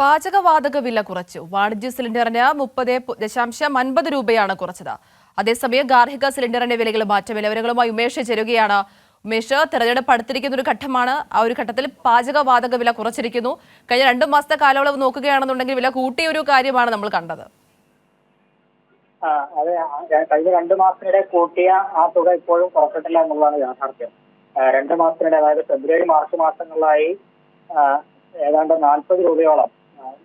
പാചകവാതക വില കുറച്ചു. വാണിജ്യ സിലിണ്ടറിന് മുപ്പത് ദശാംശം അൻപത് രൂപയാണ് കുറച്ചത്. അതേസമയം ഗാർഹിക സിലിണ്ടറിന്റെ വിലകൾ മാറ്റമില്ല വിലവരങ്ങളുമായി ഉമേഷ് ചേരുകയാണ്. ഉമേഷ് തെരഞ്ഞെടുപ്പ് അടുത്തിരിക്കുന്ന ഒരു ഘട്ടമാണ്. ആ ഒരു ഘട്ടത്തിൽ പാചകവാതക വില കുറച്ചിരിക്കുന്നു. കഴിഞ്ഞ രണ്ടു മാസത്തെ കാലയളവ് നോക്കുകയാണെന്നുണ്ടെങ്കിൽ വില കൂട്ടിയ ഒരു കാര്യമാണ് നമ്മൾ കണ്ടത്. അതെ കഴിഞ്ഞ രണ്ട് മാസത്തിനിടെ കൂട്ടിയ ആ തുക ഇപ്പോഴും കുറച്ചിട്ടില്ല എന്നുള്ളതാണ് യാഥാർത്ഥ്യം. രണ്ട് മാസത്തിനിടെ അതായത് ഫെബ്രുവരി മാർച്ച് മാസങ്ങളിലായി ഏതാണ്ട് നാൽപ്പത് രൂപയോളം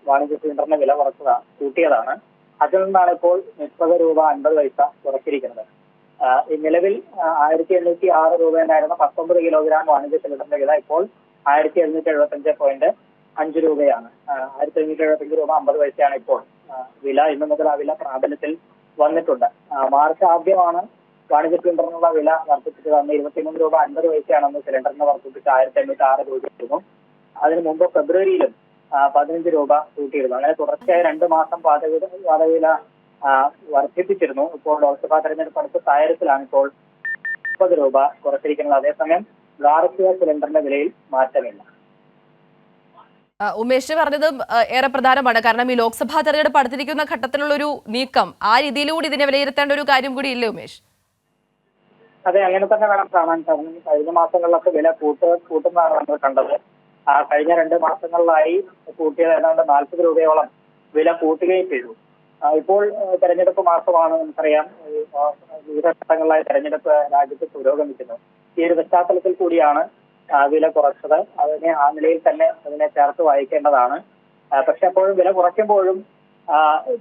വാണിജ്യ സിലിണ്ടറിന്റെ വില കുറച്ചതാണ് കൂട്ടിയതാണ്. അതിൽ നിന്നാണ് ഇപ്പോൾ മുപ്പത് രൂപ അൻപത് പൈസ കുറച്ചിരിക്കുന്നത്. നിലവിൽ ആയിരത്തി എണ്ണൂറ്റി ആറ് രൂപ ഉണ്ടായിരുന്ന പത്തൊമ്പത് കിലോഗ്രാം വാണിജ്യ സിലിണ്ടറിന്റെ വില. ഇപ്പോൾ ആയിരത്തി എഴുന്നൂറ്റി എഴുപത്തി അഞ്ച് പോയിന്റ് അഞ്ച് രൂപയാണ്. ആയിരത്തി എഴുന്നൂറ്റി എഴുപത്തി അഞ്ച് രൂപ അമ്പത് പൈസയാണ് ഇപ്പോൾ വില ഇന്നു മുതൽ ആ വില പ്രാബല്യത്തിൽ വന്നിട്ടുണ്ട്. മാർച്ച് ആദ്യമാണ് വാണിജ്യ സിലിണ്ടറിനുള്ള വില വർദ്ധിപ്പിച്ചത്. അന്ന് ഇരുപത്തിമൂന്ന് രൂപ അൻപത് പൈസയാണ് അന്ന് സിലിണ്ടറിന് വർദ്ധിപ്പിച്ച് ആയിരത്തി എണ്ണൂറ്റി ആറ് രൂപയായിരുന്നു അതിനു മുമ്പ് ഫെബ്രുവരിയിലും പതിനഞ്ച് രൂപ കൂട്ടിയിരുന്നു. അങ്ങനെ തുടർച്ചയായി രണ്ട് മാസം പാതക വാതകവില ആ, വർദ്ധിപ്പിച്ചിരുന്നു. ഇപ്പോൾ ലോക്സഭാ തെരഞ്ഞെടുപ്പ് അടുത്ത സാഹചര്യത്തിലാണ് ഇപ്പോൾ മുപ്പത് രൂപ കുറച്ചിരിക്കുന്നത്. അതേസമയം ഗാർഹിക സിലിണ്ടറിന്റെ വിലയിൽ മാറ്റമില്ല. ഉമേഷ് പറഞ്ഞത് ഏറെ പ്രധാനമാണ്. കാരണം ഈ ലോക്സഭാ തെരഞ്ഞെടുപ്പ് അടുത്തിരിക്കുന്ന ഘട്ടത്തിലുള്ള ഒരു നീക്കം ആ രീതിയിലൂടെ ഇതിനെ വിലയിരുത്തേണ്ട ഒരു കാര്യം കൂടി ഇല്ലേ ഉമേഷ്? അതെ അങ്ങനെ തന്നെ വേണം കാണാൻ. കാരണം കഴിഞ്ഞ മാസങ്ങളിലൊക്കെ വില കൂട്ട് കൂട്ടുന്നതാണ് നമ്മൾ കണ്ടത്. കഴിഞ്ഞ രണ്ട് മാസങ്ങളിലായി കൂട്ടിയത് ഏതാണ്ട് നാൽപ്പത് രൂപയോളം വില കൂട്ടുകയും ചെയ്തു. ഇപ്പോൾ തെരഞ്ഞെടുപ്പ് മാസമാണ് നമുക്കറിയാം. വിവിധ ഘട്ടങ്ങളിലായി തെരഞ്ഞെടുപ്പ് രാജ്യത്ത് പുരോഗമിക്കുന്നു. ഈ ഒരു പശ്ചാത്തലത്തിൽ കൂടിയാണ് വില കുറച്ചത്. അതിനെ ആ നിലയിൽ തന്നെ അതിനെ ചേർത്ത് വായിക്കേണ്ടതാണ്. പക്ഷെ അപ്പോഴും വില കുറയ്ക്കുമ്പോഴും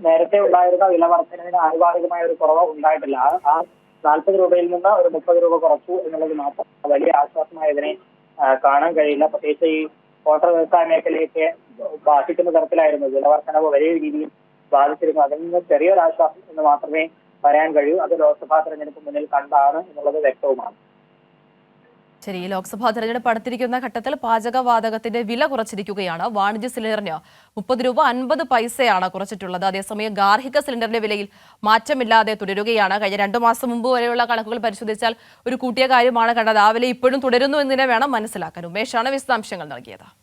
നേരത്തെ ഉണ്ടായിരുന്ന വില വർധനവിന് ആനുപാതികമായ ഒരു കുറവ് ഉണ്ടായിട്ടില്ല. ആ- നാൽപ്പത് രൂപയിൽ നിന്ന് ഒരു മുപ്പത് രൂപ കുറച്ചു എന്നുള്ളത് മാത്രം വലിയ ആശ്വാസമായി കാണാൻ കഴിയില്ല. പ്രത്യേകിച്ച് ഈ ഹോട്ടൽ വ്യവസായ മേഖലയൊക്കെ ബാധിക്കുന്ന തരത്തിലായിരുന്നു. വിലവർദ്ധനവ് വലിയ രീതിയിൽ ബാധിച്ചിരുന്നു. അതിൽ നിന്ന് ചെറിയൊരാശ്വാസം എന്ന് മാത്രമേ പറയാൻ കഴിയൂ. അത് ലോക്സഭാ തെരഞ്ഞെടുപ്പ് മുന്നിൽ കണ്ടാണ് എന്നുള്ളത് വ്യക്തവുമാണ്. ശരി ലോക്സഭാ തെരഞ്ഞെടുപ്പ് അടുത്തിരിക്കുന്ന ഘട്ടത്തിൽ പാചകവാതകത്തിന്റെ വില കുറച്ചിരിക്കുകയാണ്. വാണിജ്യ സിലിണ്ടറിന് മുപ്പത് രൂപ അൻപത് പൈസയാണ് കുറച്ചിട്ടുള്ളത്. അതേസമയം ഗാർഹിക സിലിണ്ടറിന്റെ വിലയിൽ മാറ്റമില്ലാതെ തുടരുകയാണ്. കഴിഞ്ഞ രണ്ടു മാസം മുമ്പ് വരെയുള്ള കണക്കുകൾ പരിശോധിച്ചാൽ ഒരു കൂട്ടിയ കാര്യമാണ് കണ്ടത്. ആ വില ഇപ്പോഴും തുടരുന്നു എന്നതിനെ വേണം മനസ്സിലാക്കാൻ. ഉമേഷാണ് വിശദാംശങ്ങൾ നൽകിയത്.